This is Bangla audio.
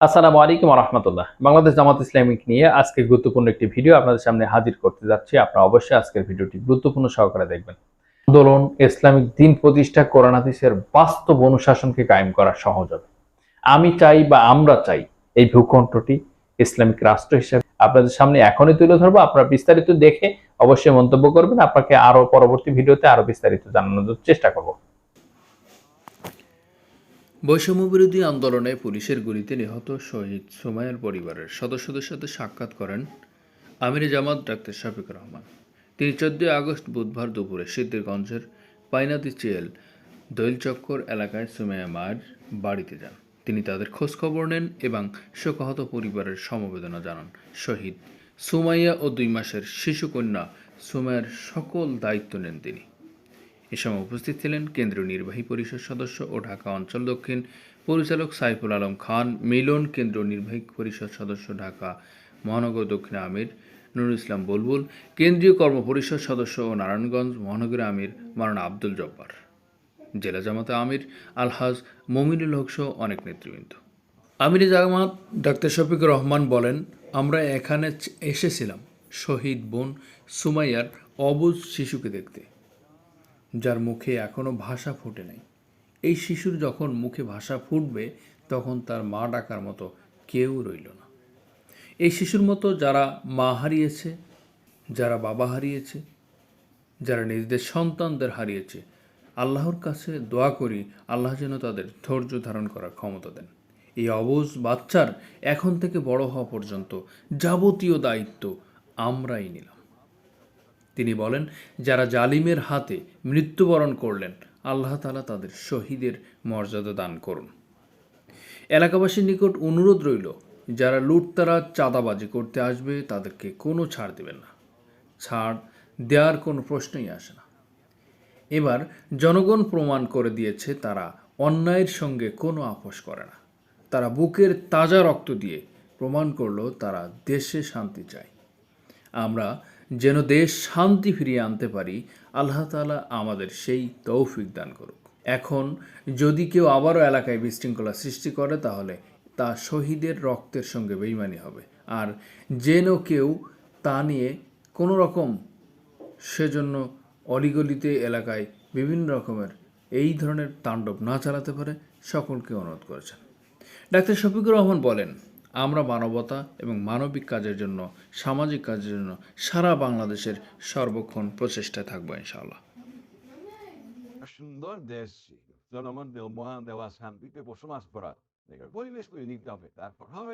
আসসালামু আলাইকুম রহমতুল্লাহ বাংলাদেশ জামাত ইসলামিক নিয়ে আজকে গুরুত্বপূর্ণ একটি ভিডিও আপনাদের সামনে হাজির করতে যাচ্ছি। আপনারা অবশ্যই আজকের ভিডিওটি গুরুত্বপূর্ণ সহকারে দেখবেন। আন্দোলন, ইসলামিক দিন প্রতিষ্ঠা, কোরআন হাদিসের বাস্তব অনুশাসনকে কায়েম করা সহজ হবে। আমি চাই বা আমরা চাই এই ভূখণ্ডটি ইসলামিক রাষ্ট্র হিসেবে আপনাদের সামনে এখনই তুলে ধরবো। আপনারা বিস্তারিত দেখে অবশ্যই মন্তব্য করবেন। আপনাকে আরও পরবর্তী ভিডিওতে আরও বিস্তারিত জানানোর চেষ্টা করব। বৈষম্য বিরোধী আন্দোলনে পুলিশের গুলিতে নিহত শহীদ সুমাইয়ার পরিবারের সদস্যদের সাথে সাক্ষাৎ করেন আমিরে জামাত ডাক্তার শফিক রহমান। তিনি চোদ্দই আগস্ট বুধবার দুপুরে সিদ্ধিরগঞ্জের পাইনাদি চেল দৈলচক্কর এলাকায় সুমাইয়া মায়ের বাড়িতে যান। তিনি তাদের খোঁজখবর নেন এবং শোকাহত পরিবারের সমবেদনা জানান। শহীদ সুমাইয়া ও দুই মাসের শিশুকন্যা সুমাইয়ার সকল দায়িত্ব নেন তিনি। এ সময় উপস্থিত ছিলেন কেন্দ্রীয় নির্বাহী পরিষদ সদস্য ও ঢাকা অঞ্চল দক্ষিণ পরিচালক সাইফুল আলম খান, মিলন কেন্দ্রীয় নির্বাহী পরিষদ সদস্য ঢাকা, মহানগর দক্ষিণ আমির নুরুল ইসলাম বুলবুল, কেন্দ্রীয় কর্মপরিষদ সদস্য ও নারায়ণগঞ্জ, মহানগর আমির মারানা আব্দুল জব্বার। জেলা জামাতে আমির আলহাজ মমিনুল হক সহ অনেক নেতৃবৃন্দ। আমির জামাত ডাক্তার শফিকুর রহমান বলেন, আমরা এখানে এসেছিলাম শহীদ বোন সুমাইয়ার অবুজ শিশুকে দেখতে। যার মুখে এখনও ভাষা ফুটে নাই। এই শিশুর যখন মুখে ভাষা ফুটবে, তখন তার মা ডাকার মতো কেউ রইল না। এই শিশুর মতো যারা মা হারিয়েছে, যারা বাবা হারিয়েছে, যারা নিজেদের সন্তানদের হারিয়েছে, আল্লাহর কাছে দোয়া করি, আল্লাহ যেন তাদের ধৈর্য ধারণ করার ক্ষমতা দেন। এই অবুজ বাচ্চার এখন থেকে বড় হওয়া পর্যন্ত যাবতীয় দায়িত্ব আমরাই নিলাম। তিনি বলেন, যারা জালিমের হাতে মৃত্যুবরণ করলেন, আল্লাহ তালা তাদের শহীদের মর্যাদা দান করুন। এলাকাবাসীর নিকট অনুরোধ রইল, যারা লুটতারা, চাঁদাবাজি করতে আসবে, তাদেরকে কোনো ছাড় দেবেন না। ছাড় দেওয়ার কোনো প্রশ্নই আসে না। এবার জনগণ প্রমাণ করে দিয়েছে, তারা অন্যায়ের সঙ্গে কোনো আপোষ করে না। তারা বুকের তাজা রক্ত দিয়ে প্রমাণ করল, তারা দেশে শান্তি চায়। আমরা যেন দেশ শান্তি ফিরিয়ে আনতে পারি, আল্লাহ তাআলা আমাদের সেই তৌফিক দান করুক। এখন যদি কেউ আবারও এলাকায় বিশৃঙ্খলা সৃষ্টি করে, তাহলে তা শহীদের রক্তের সঙ্গে বেইমানি হবে। আর যেন কেউ তা নিয়ে কোনো রকম সেজন্য অলিগলিতে এলাকায় বিভিন্ন রকমের এই ধরনের তাণ্ডব না চালাতে পারে, সকলকে অনুরোধ করেছেন। ডাক্তার শফিকুর রহমান বলেন আমরা মানবতা এবং মানবিক কাজের জন্য, সামাজিক কাজের জন্য সারা বাংলাদেশের সর্বক্ষণ প্রচেষ্টায় থাকব ইনশাআল্লাহ। সুন্দর দেশ, জনগণ মহান দেওয়া শান্তিতে বসবাস করা পরিবেশ তৈরি হবে। তারপর হবে